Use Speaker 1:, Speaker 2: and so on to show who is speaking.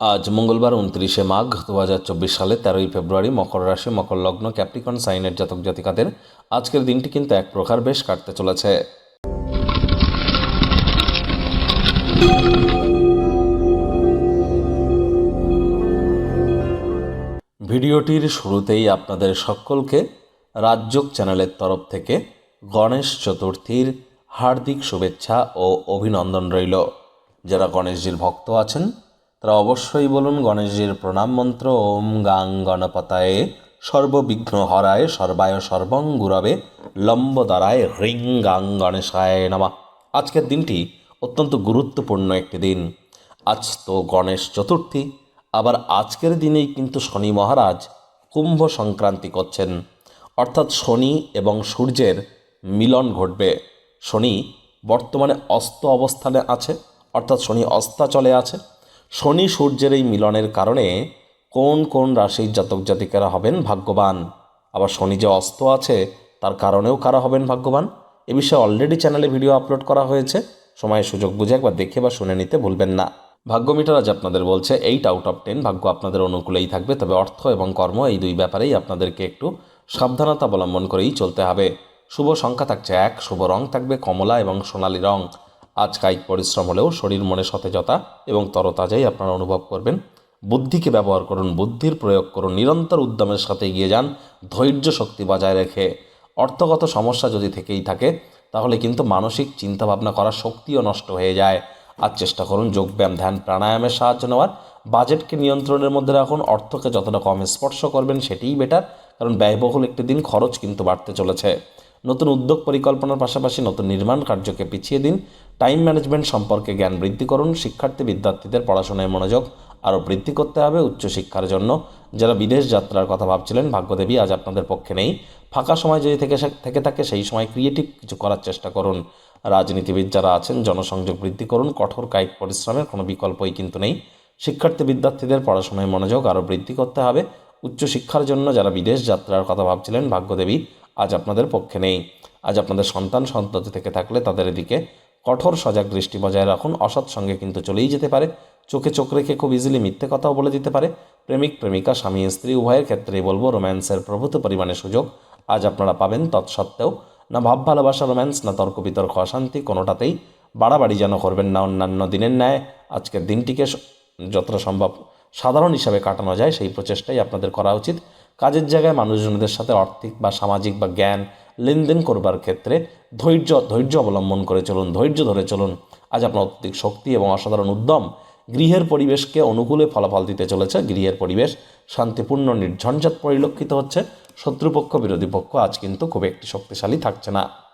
Speaker 1: আজ মঙ্গলবার উনত্রিশে মাঘ দু হাজার চব্বিশ সালে তেরোই ফেব্রুয়ারি মকর রাশি, মকর লগ্ন, ক্যাপ্রিকন, সাইনের জাতক জাতিকাদের আজকের দিনটি কিন্তু এক প্রকার বেশ কাটতে চলেছে। ভিডিওটির শুরুতেই আপনাদের সকলকে রাজযোগ চ্যানেলের তরফ থেকে গণেশ চতুর্থীর হার্দিক শুভেচ্ছা ও অভিনন্দন রইল। যারা গণেশজির ভক্ত আছেন তারা অবশ্যই বলুন গণেশজির প্রণাম মন্ত্র, ওম গাং গণপতায়ে সর্ববিঘ্ন হরায় সর্বায় সর্বং গুরবে লম্বদারায় হ্রিং গাং গণেশায় নামা। আজকের দিনটি অত্যন্ত গুরুত্বপূর্ণ একটি দিন। আজ তো গণেশ চতুর্থী, আবার আজকের দিনেই কিন্তু শনি মহারাজ কুম্ভ সংক্রান্তি করছেন। অর্থাৎ শনি এবং সূর্যের মিলন ঘটবে। শনি বর্তমানে অস্ত অবস্থানে আছে, অর্থাৎ শনি অস্তাচলে আছে। শনি সূর্যের এই মিলনের কারণে কোন কোন রাশির জাতক জাতিকারা হবেন ভাগ্যবান? আবার শনি যে অস্ত আছে, তার কারণেও কারা হবেন ভাগ্যবান? এ বিষয়ে অলরেডি চ্যানেলে ভিডিও আপলোড করা হয়েছে। সময়, সুযোগ বুঝে একবার দেখে বা শুনে নিতে ভুলবেন না। ভাগ্য মিটার আজ আপনাদের বলছে এইট আউট অফ টেন ভাগ্য আপনাদের অনুকূলেই থাকবে। তবে অর্থ এবং কর্ম এই দুই ব্যাপারেই আপনাদেরকে একটু সাবধানতা অবলম্বন করেই চলতে হবে। শুভ সংখ্যা থাকছে এক, শুভ রং থাকবে কমলা এবং সোনালি রং। আজ কায়িক পরিশ্রম হলেও শরীর মনে সতেজতা এবং তরতাজাই আপনারা অনুভব করবেন। বুদ্ধিকে ব্যবহার করুন, বুদ্ধির প্রয়োগ করুন, নিরন্তর উদ্যমের সাথে এগিয়ে যান, ধৈর্য শক্তি বজায় রেখে। অর্থগত সমস্যা যদি থেকেই থাকে, তাহলে কিন্তু মানসিক চিন্তাভাবনা করার শক্তিও নষ্ট হয়ে যায়। আর চেষ্টা করুন যোগব্যায়াম, ধ্যান, প্রাণায়ামের সাহায্য নেওয়ার। বাজেটকে নিয়ন্ত্রণের মধ্যে রাখুন, অর্থকে যতটা কম স্পর্শ করবেন সেটিই বেটার, কারণ ব্যয়বহুল একটি দিন খরচ কিন্তু বাড়তে চলেছে। নতুন উদ্যোগ পরিকল্পনার পাশাপাশি নতুন নির্মাণ কার্যকে পিছিয়ে দিন, টাইম ম্যানেজমেন্ট সম্পর্কে জ্ঞান বৃদ্ধি করুন, শিক্ষার্থী বিদ্যার্থীদের পড়াশোনায় মনোযোগ আরও বৃদ্ধি করতে হবে উচ্চশিক্ষার জন্য। যারা বিদেশ যাত্রার কথা ভাবছিলেন, ভাগ্যদেবী আজ আপনাদের পক্ষে নেই। ফাঁকা সময় যদি থেকে থেকে থাকে, সেই সময় ক্রিয়েটিভ কিছু করার চেষ্টা করুন। রাজনীতিবিদ যারা আছেন, জনসংযোগ বৃদ্ধি করুন, কঠোর কায়িক পরিশ্রমের কোনো বিকল্পই কিন্তু নেই। শিক্ষার্থী বিদ্যার্থীদের পড়াশোনায় মনোযোগ আরও বৃদ্ধি করতে হবে। উচ্চশিক্ষার জন্য যারা বিদেশ যাত্রার কথা ভাবছিলেন, ভাগ্যদেবী আজ আপনাদের পক্ষে নেই। আজ আপনাদের সন্তান সন্ততি থেকে থাকলে তাদের এদিকে কঠোর সজাগ দৃষ্টি বজায় রাখুন। অসৎ সঙ্গে কিন্তু চলেই যেতে পারে। চোখে চোখ রেখে খুব ইজিলি মিথ্যে কথাও বলে দিতে পারে। প্রেমিক, প্রেমিকা, স্বামী, স্ত্রী, উভয়ের ক্ষেত্রেই বলব রোম্যান্সের প্রভূত পরিমাণে সুযোগ আজ আপনারা পাবেন তৎসত্ত্বেও। না ভাব, ভালোবাসা রোম্যান্স না তর্ক, বিতর্ক, অশান্তি কোনোটাতেই বাড়াবাড়ি যেন করবেন না অন্যান্য দিনের ন্যায়। আজকের দিনটিকে যতটা সম্ভব সাধারণ হিসাবে কাটানো যায়, সেই প্রচেষ্টাই আপনাদের করা উচিত। কাজের জায়গায় মানুষজনদের সাথে আর্থিক বা সামাজিক বা জ্ঞান লেনদেন করবার ক্ষেত্রে ধৈর্য ধৈর্য অবলম্বন করে চলুন, ধৈর্য ধরে চলুন। আজ আপনার অত্যধিক শক্তি এবং অসাধারণ উদ্যম গৃহের পরিবেশকে অনুকূলে ফলাফল দিতে চলেছে। গৃহের পরিবেশ শান্তিপূর্ণ, নির্ঝঞ্ঝাট পরিলক্ষিত হচ্ছে। শত্রুপক্ষ, বিরোধী পক্ষ আজ কিন্তু খুব একটি শক্তিশালী থাকছে না।